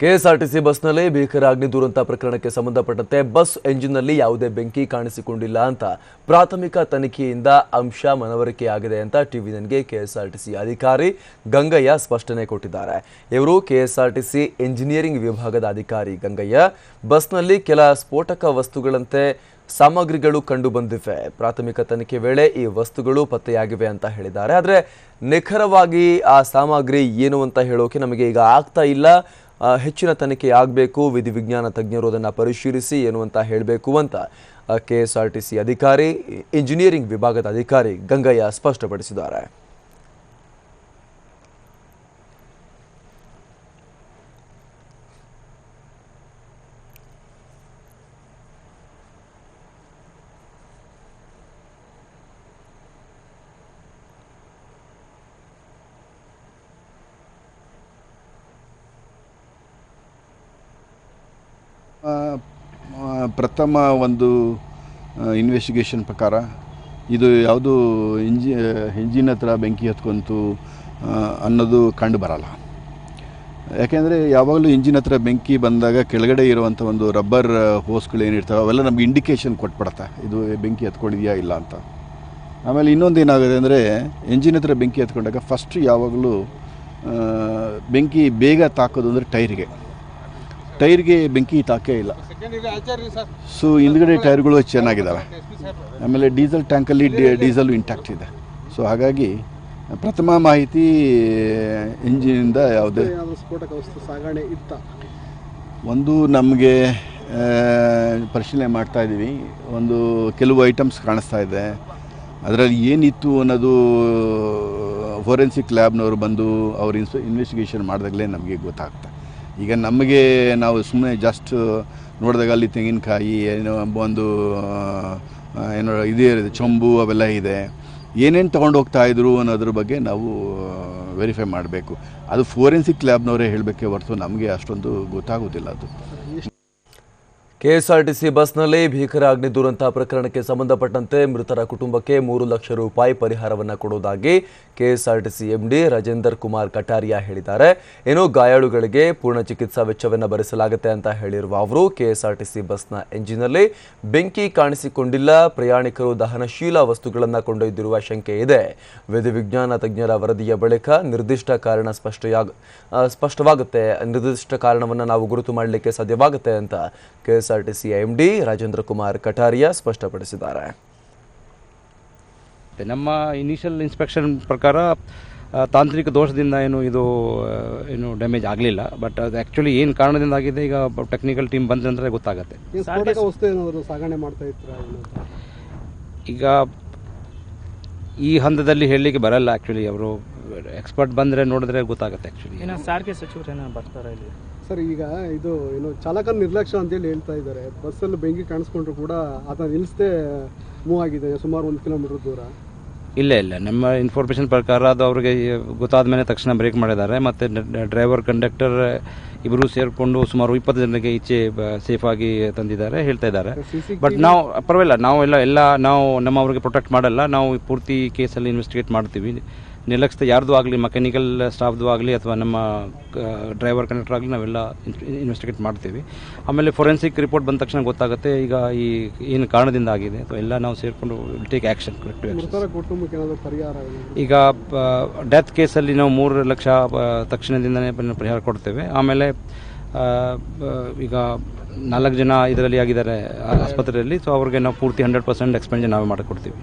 KSRTC ಬಸ್ನಲ್ಲಿ ಭೀಕರ ಅಗ್ನಿ ದುರಂತ ಪ್ರಕರಣಕ್ಕೆ ಸಂಬಂಧಪಟ್ಟಂತೆ ಬಸ್ ಎಂಜಿನ್ನಲ್ಲಿ ಯಾವುದೇ ಬೆಂಕಿ ಕಾಣಿಸಿಕೊಂಡಿಲ್ಲ ಅಂತ ಪ್ರಾಥಮಿಕ ತನಿಖೆಯಿಂದ ಅಂಶ ಮನವರಿಕೆಯಾಗಿದೆ ಅಂತ ಟಿವಿ ನನ್ಗೆ ಕೆಎಸ್ಆರ್ಟಿಸಿ ಅಧಿಕಾರಿ ಗಂಗಯ್ಯ ಸ್ಪಷ್ಟನೆ ಕೊಟ್ಟಿದ್ದಾರೆ. ಇವರು ಕೆಎಸ್ಆರ್ಟಿಸಿ ಎಂಜಿನಿಯರಿಂಗ್ ವಿಭಾಗದ ಅಧಿಕಾರಿ ಗಂಗಯ್ಯ. ಬಸ್ನಲ್ಲಿ ಕೆಲ ಸ್ಫೋಟಕ ವಸ್ತುಗಳಂತೆ ಸಾಮಗ್ರಿಗಳು ಕಂಡು ಬಂದಿವೆ ಪ್ರಾಥಮಿಕ ತನಿಖೆ ವೇಳೆ ಈ ವಸ್ತುಗಳು ಪತ್ತೆಯಾಗಿವೆ ಅಂತ ಹೇಳಿದ್ದಾರೆ. ಆದರೆ ನಿಖರವಾಗಿ ಆ ಸಾಮಗ್ರಿ ಏನು ಅಂತ ಹೇಳೋಕೆ ನಮಗೆ ಈಗ ಆಗ್ತಾ ಇಲ್ಲ. ಹೆಚ್ಚಿನ ತನಿಖೆ ಆಗಬೇಕು ವಿಧಿವಿಜ್ಞಾನ ತಜ್ಞರು ಅದನ್ನು ಪರಿಶೀಲಿಸಿ ಏನು ಅಂತ ಹೇಳಬೇಕು ಅಂತ ಕೆ ಅಧಿಕಾರಿ ಇಂಜಿನಿಯರಿಂಗ್ ವಿಭಾಗದ ಅಧಿಕಾರಿ ಗಂಗಯ್ಯ ಸ್ಪಷ್ಟಪಡಿಸಿದ್ದಾರೆ. ಪ್ರಥಮ ಒಂದು ಇನ್ವೆಸ್ಟಿಗೇಷನ್ ಪ್ರಕಾರ ಇದು ಯಾವುದು ಇಂಜಿ, ಇಂಜಿನ್ ಹತ್ರ ಬೆಂಕಿ ಹತ್ಕೊಂತು ಅನ್ನೋದು ಕಂಡು ಬರಲ್ಲ. ಯಾಕೆಂದರೆ ಯಾವಾಗಲೂ ಇಂಜಿನ್ ಹತ್ರ ಬೆಂಕಿ ಬಂದಾಗ ಕೆಳಗಡೆ ಇರುವಂಥ ಒಂದು ರಬ್ಬರ್ ಹೋಸ್ಗಳು ಏನಿರ್ತವೆ ಅವೆಲ್ಲ ನಮ್ಗೆ ಇಂಡಿಕೇಷನ್ ಕೊಟ್ಬಿಡತ್ತೆ. ಇದು ಬೆಂಕಿ ಹತ್ಕೊಂಡಿದೆಯಾ ಇಲ್ಲ ಅಂತ. ಆಮೇಲೆ ಇನ್ನೊಂದು ಏನಾಗುತ್ತೆ ಅಂದರೆ ಎಂಜಿನ್ ಹತ್ರ ಬೆಂಕಿ ಹತ್ಕೊಂಡಾಗ ಫಸ್ಟ್ ಯಾವಾಗಲೂ ಬೆಂಕಿ ಬೇಗ ತಾಕೋದು ಅಂದರೆ ಟೈರ್ಗೆ. ಟೈರ್ಗೆ ಬೆಂಕಿ ತಾಕೇ ಇಲ್ಲ. ಸೊ ಹಿಂದ್ಗಡೆ ಟೈರ್ಗಳು ಚೆನ್ನಾಗಿದ್ದಾವೆ ಆಮೇಲೆ ಡೀಸೆಲ್ ಟ್ಯಾಂಕಲ್ಲಿ ಡೀಸೆಲ್ ಇಂಟ್ಯಾಕ್ಟ್ ಇದೆ. ಸೊ ಹಾಗಾಗಿ ಪ್ರಥಮ ಮಾಹಿತಿ, ಇಂಜಿನಿಂದ ಯಾವುದೇ ಸ್ಫೋಟಕ ವಸ್ತು ಸಾಗಣೆ ಇತ್ತ ಒಂದು ನಮಗೆ ಪರಿಶೀಲನೆ ಮಾಡ್ತಾ ಇದ್ದೀವಿ. ಒಂದು ಕೆಲವು ಐಟಮ್ಸ್ ಕಾಣಿಸ್ತಾ ಇದೆ. ಅದರಲ್ಲಿ ಏನಿತ್ತು ಅನ್ನೋದು ಫೋರೆನ್ಸಿಕ್ ಲ್ಯಾಬ್ನವರು ಬಂದು ಅವ್ರು ಇನ್ಸ್ ಇನ್ವೆಸ್ಟಿಗೇಷನ್ ಮಾಡಿದಾಗಲೇ ನಮಗೆ ಗೊತ್ತಾಗ್ತದೆ ಈಗ ನಮಗೆ ನಾವು ಸುಮ್ಮನೆ ಜಸ್ಟ್ ನೋಡಿದಾಗ ಅಲ್ಲಿ ತೆಂಗಿನಕಾಯಿ, ಏನೋ ಒಂದು ಏನೋ ಇದೇ ಇರುತ್ತೆ, ಚೊಂಬು ಅವೆಲ್ಲ ಇದೆ. ಏನೇನು ತೊಗೊಂಡು ಹೋಗ್ತಾ ಇದ್ರು ಅನ್ನೋದ್ರ ಬಗ್ಗೆ ನಾವು ವೆರಿಫೈ ಮಾಡಬೇಕು. ಅದು ಫೋರೆನ್ಸಿಕ್ ಲ್ಯಾಬ್ನವರೇ ಹೇಳಬೇಕೆ ಹೊರತು ನಮಗೆ ಅಷ್ಟೊಂದು ಗೊತ್ತಾಗೋದಿಲ್ಲ ಅದು. ಕೆಎಸ್ಆರ್ಟಿಸಿ ಬಸ್ನಲ್ಲಿ ಭೀಕರ ಅಗ್ನಿ ದುರಂತ ಪ್ರಕರಣಕ್ಕೆ ಸಂಬಂಧಪಟ್ಟಂತೆ ಮೃತರ ಕುಟುಂಬಕ್ಕೆ ಮೂರು ಲಕ್ಷ ರೂಪಾಯಿ ಪರಿಹಾರವನ್ನು ಕೊಡುವುದಾಗಿ ಕೆಎಸ್ಆರ್ಟಿಸಿ ಎಂಡಿ ರಾಜೇಂದರ್ ಕುಮಾರ್ ಕಟಾರಿಯಾ ಹೇಳಿದ್ದಾರೆ. ಇನ್ನು ಗಾಯಾಳುಗಳಿಗೆ ಪೂರ್ಣ ಚಿಕಿತ್ಸಾ ವೆಚ್ಚವನ್ನು ಭರಿಸಲಾಗುತ್ತೆ ಅಂತ ಹೇಳಿರುವ ಅವರು, ಕೆಎಸ್ಆರ್ಟಿಸಿ ಬಸ್ನ ಎಂಜಿನಲ್ಲಿ ಬೆಂಕಿ ಕಾಣಿಸಿಕೊಂಡಿಲ್ಲ, ಪ್ರಯಾಣಿಕರು ದಹನಶೀಲ ವಸ್ತುಗಳನ್ನು ಕೊಂಡೊಯ್ದಿರುವ ಶಂಕೆ ಇದೆ. ವಿಧಿವಿಜ್ಞಾನ ತಜ್ಞರ ವರದಿಯ ಬಳಿಕ ನಿರ್ದಿಷ್ಟ ಕಾರಣ ಸ್ಪಷ್ಟವಾಗುತ್ತೆ. ನಿರ್ದಿಷ್ಟ ಕಾರಣವನ್ನು ನಾವು ಗುರುತು ಮಾಡಲಿಕ್ಕೆ ಸಾಧ್ಯವಾಗುತ್ತೆ ಅಂತ ಕೆಎಸ್ಆರ್ಟಿಸಿ ಎಂಡಿ ರಾಜೇಂದ್ರ ಕುಮಾರ್ ಕಟಾರಿಯಾ ಸ್ಪಷ್ಟಪಡಿಸಿದ್ದಾರೆ. ಮತ್ತೆ ನಮ್ಮ ಇನಿಷಿಯಲ್ ಇನ್ಸ್ಪೆಕ್ಷನ್ ಪ್ರಕಾರ ತಾಂತ್ರಿಕ ದೋಷದಿಂದ ಏನು ಇದು ಏನು ಡ್ಯಾಮೇಜ್ ಆಗಲಿಲ್ಲ. ಬಟ್ ಅದು ಆ್ಯಕ್ಚುಲಿ ಏನು ಕಾರಣದಿಂದ ಆಗಿದೆ ಈಗ ಟೆಕ್ನಿಕಲ್ ಟೀಮ್ ಬಂದ್ರೆ ಅಂದರೆ ಗೊತ್ತಾಗುತ್ತೆ. ಸಾಗಣೆ ಮಾಡ್ತಾ ಈಗ ಈ ಹಂತದಲ್ಲಿ ಹೇಳಲಿಕ್ಕೆ ಬರಲ್ಲ ಆ್ಯಕ್ಚುಲಿ ಅವರು ಎಕ್ಸ್ಪರ್ಟ್ ಬಂದರೆ ನೋಡಿದ್ರೆ ಗೊತ್ತಾಗುತ್ತೆ ಆ್ಯಕ್ಚುಲಿ ಇನ್ನು ಸಾರಿಗೆ ಸಚಿವರೇನ ಬರ್ತಾರೆ ಇಲ್ಲಿ? ಸರ್ ಈಗ ಇದು ಏನು ಚಾಲಕನ ನಿರ್ಲಕ್ಷ್ಯ ಅಂತೇಳಿ ಹೇಳ್ತಾ ಇದ್ದಾರೆ. ಬಸ್ಸಲ್ಲಿ ಬೆಂಕಿ ಕಾಣಿಸ್ಕೊಂಡ್ರು ಕೂಡ ಆತ ನಿಲ್ಲಿಸದೆ ಮೂವ್ ಆಗಿದೆ ಸುಮಾರು ಒಂದು ಕಿಲೋಮೀಟರ್ ದೂರ. ಇಲ್ಲ ಇಲ್ಲ. ನಮ್ಮ ಇನ್ಫಾರ್ಮೇಷನ್ ಪ್ರಕಾರ ಅದು ಅವರಿಗೆ ಗೊತ್ತಾದ ಮೇಲೆ ತಕ್ಷಣ ಬ್ರೇಕ್ ಮಾಡಿದ್ದಾರೆ. ಮತ್ತು ಡ್ರೈವರ್ ಕಂಡಕ್ಟರ್ ಇಬ್ಬರು ಸೇರಿಕೊಂಡು ಸುಮಾರು ಇಪ್ಪತ್ತು ಜನರಿಗೆ ಈಚೆ ಸೇಫಾಗಿ ತಂದಿದ್ದಾರೆ ಹೇಳ್ತಾ ಇದ್ದಾರೆ. ಬಟ್ ನಾವು ಪರವಾಗಿಲ್ಲ. ನಾವು ಎಲ್ಲ ಎಲ್ಲ ನಾವು ನಮ್ಮವ್ರಿಗೆ ಪ್ರೊಟೆಕ್ಟ್ ಮಾಡಲ್ಲ. ನಾವು ಪೂರ್ತಿ ಕೇಸಲ್ಲಿ ಇನ್ವೆಸ್ಟಿಗೇಟ್ ಮಾಡ್ತೀವಿ. ನಿರ್ಲಕ್ಷ್ಯ ಯಾರ್ದು ಆಗಲಿ ಮೆಕ್ಯಾನಿಕಲ್ ಸ್ಟಾಫ್ದು ಆಗಲಿ ಅಥವಾ ನಮ್ಮ ಡ್ರೈವರ್ ಕಂಡಕ್ಟರ್ ಆಗಲಿ ನಾವೆಲ್ಲ ಇನ್ವೆಸ್ಟಿಗೇಟ್ ಮಾಡ್ತೀವಿ. ಆಮೇಲೆ ಫೊರೆನ್ಸಿಕ್ ರಿಪೋರ್ಟ್ ಬಂದ ತಕ್ಷಣ ಗೊತ್ತಾಗುತ್ತೆ ಈಗ ಈ ಏನು ಕಾರಣದಿಂದ ಆಗಿದೆ. ಅಥವಾ ಎಲ್ಲ ನಾವು ಸೇರಿಕೊಂಡು ಟೇಕ್ ಆ್ಯಕ್ಷನ್ ಈಗ ಡೆತ್ ಕೇಸಲ್ಲಿ ನಾವು ಮೂರು ಲಕ್ಷ ತಕ್ಷಣದಿಂದನೇ ಪರಿಹಾರ ಕೊಡ್ತೇವೆ. ಆಮೇಲೆ ಈಗ ನಾಲ್ಕು ಜನ ಇದರಲ್ಲಿ ಆಗಿದ್ದಾರೆ ಆಸ್ಪತ್ರೆಯಲ್ಲಿ. ಸೊ ಅವ್ರಿಗೆ ನಾವು ಪೂರ್ತಿ ಹಂಡ್ರೆಡ್ ಪರ್ಸೆಂಟ್ ಎಕ್ಸ್ಪೆಂಡ್ ನಾವೇ ಮಾಡಿಕೊಡ್ತೀವಿ.